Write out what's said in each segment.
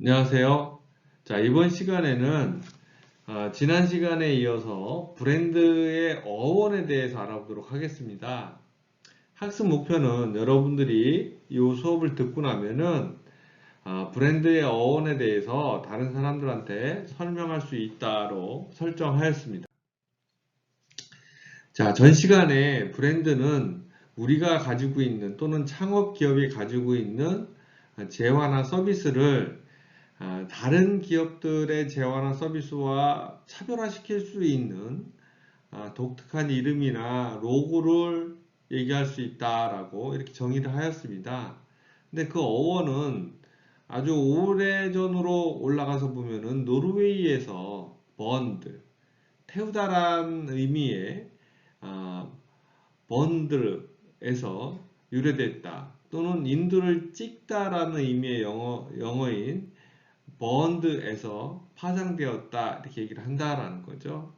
안녕하세요. 자, 이번 시간에는 어, 지난 시간에 이어서 브랜드의 어원에 대해서 알아보도록 하겠습니다. 학습 목표는 여러분들이 이 수업을 듣고 나면은 어, 브랜드의 어원에 대해서 다른 사람들한테 설명할 수 있다로 설정하였습니다. 자, 전 시간에 브랜드는 우리가 가지고 있는 또는 창업 기업이 가지고 있는 재화나 서비스를 아, 다른 기업들의 재화나 서비스와 차별화시킬 수 있는 아, 독특한 이름이나 로고를 얘기할 수 있다라고 이렇게 정의를 하였습니다. 근데 그 어원은 아주 오래전으로 올라가서 보면은 노르웨이에서 번드, 태우다란 의미의 아, 번드에서 유래됐다. 또는 인두를 찍다라는 의미의 영어, 영어인 번드에서 파생되었다 이렇게 얘기를 한다라는 거죠.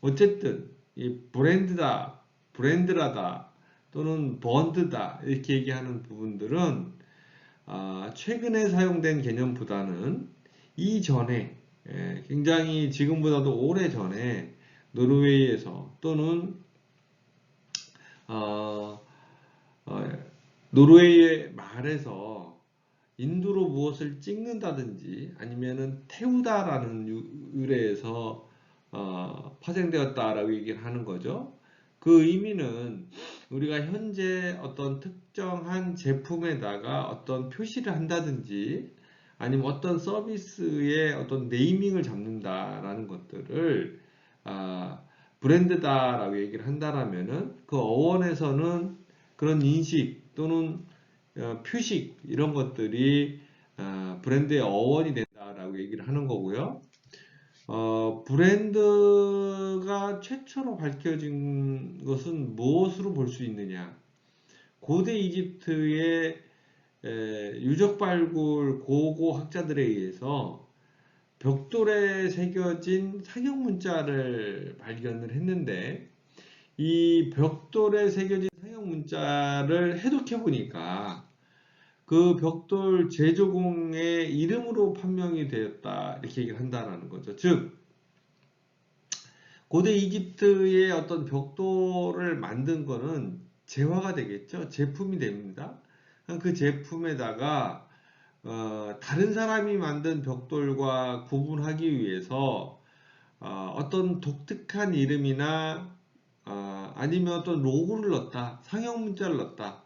어쨌든 이 브랜드다, 브랜드라다 또는 번드다 이렇게 얘기하는 부분들은 아, 최근에 사용된 개념보다는 이전에 예, 굉장히 지금보다도 오래 전에 노르웨이에서 또는 어, 어, 노르웨이의 말에서 인두로 무엇을 찍는다든지 아니면은 태우다라는 유래에서 어, 파생되었다라고 얘기를 하는 거죠. 그 의미는 우리가 현재 어떤 특정한 제품에다가 어떤 표시를 한다든지 아니면 어떤 서비스의 어떤 네이밍을 잡는다라는 것들을 아, 브랜드다라고 얘기를 한다라면은 그 어원에서는 그런 인식 또는 어, 표식 이런 것들이 어, 브랜드의 어원이 된다라고 얘기를 하는 거고요. 어, 브랜드가 최초로 밝혀진 것은 무엇으로 볼 수 있느냐? 고대 이집트의 유적 발굴 고고 학자들에 의해서 벽돌에 새겨진 상형 문자를 발견을 했는데 이 벽돌에 새겨진 상형 문자를 해독해 보니까 그 벽돌 제조공의 이름으로 판명이 되었다 이렇게 얘기를 한다라는 거죠. 즉 고대 이집트의 어떤 벽돌을 만든 거는 재화가 되겠죠. 제품이 됩니다. 그 제품에다가 어, 다른 사람이 만든 벽돌과 구분하기 위해서 어, 떤 독특한 이름이나 어, 아니면 어떤 로고를 넣었다, 상형 문자를 넣었다.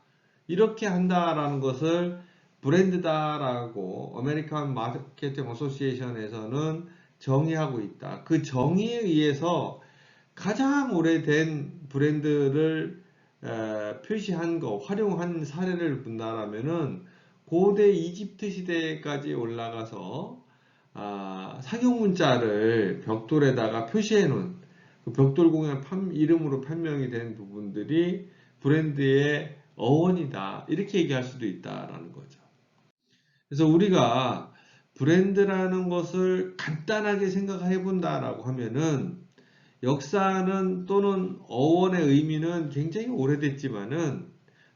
이렇게 한다라는 것을 브랜드다라고 아메리칸 마케팅 어소시에이션에서는 정의하고 있다. 그 정의에 의해서 가장 오래된 브랜드를 에, 표시한 거, 활용한 사례를 본다라면은 고대 이집트 시대까지 올라가서 아, 상용 문자를 벽돌에다가 표시해 놓은 그 벽돌 공연 이름으로 판명이 된 부분들이 브랜드의 어원이다. 이렇게 얘기할 수도 있다라는 거죠. 그래서 우리가 브랜드라는 것을 간단하게 생각해 본다라고 하면은 역사는 또는 어원의 의미는 굉장히 오래됐지만은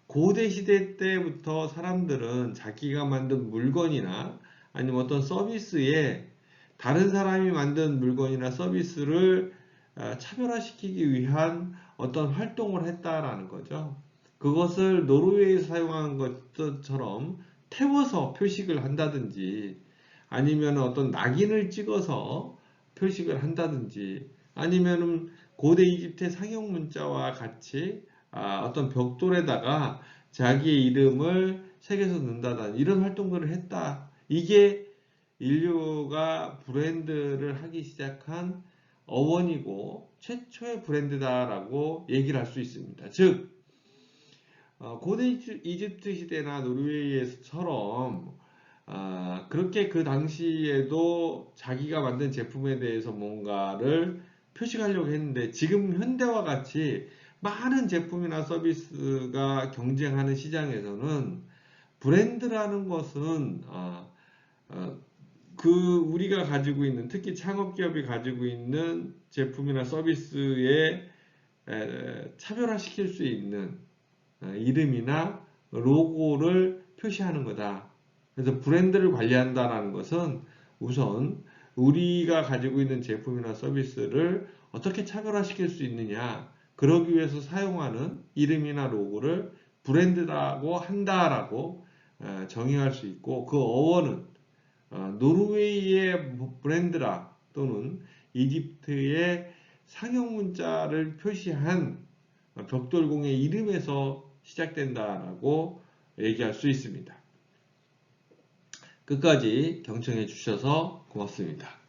고대 시대 때부터 사람들은 자기가 만든 물건이나 아니면 어떤 서비스에 다른 사람이 만든 물건이나 서비스를 아, 차별화시키기 위한 어떤 활동을 했다라는 거죠. 그것을 노르웨이에서 사용한 것처럼 태워서 표식을 한다든지 아니면 어떤 낙인을 찍어서 표식을 한다든지 아니면 고대 이집트의 상형 문자와 같이 아, 어떤 벽돌에다가 자기의 이름을 새겨서 넣는다든 이런 활동들을 했다. 이게 인류가 브랜드를 하기 시작한 어원이고 최초의 브랜드다라고 얘기를 할 수 있습니다. 즉 어, 고대 이집트 시대나 노르웨이에서처럼 어, 그렇게 그 당시에도 자기가 만든 제품에 대해서 뭔가를 표시하려고 했는데 지금 현대와 같이 많은 제품이나 서비스가 경쟁하는 시장에서는 브랜드라는 것은 어, 어, 그 우리가 가지고 있는 특히 창업기업이 가지고 있는 제품이나 서비스에 에, 차별화시킬 수 있는 어, 이름이나 로고를 표시하는 거다. 그래서 브랜드를 관리한다는 것은 우선 우리가 가지고 있는 제품이나 서비스를 어떻게 차별화시킬 수 있느냐 그러기 위해서 사용하는 이름이나 로고를 브랜드라고 한다라고 어, 정의할 수 있고 그 어원은 어, 노르웨이의 브랜드라 또는 이집트의 상형 문자를 표시한 벽돌공의 이름에서 시작된다라고 얘기할 수 있습니다. 끝까지 경청해 주셔서 고맙습니다.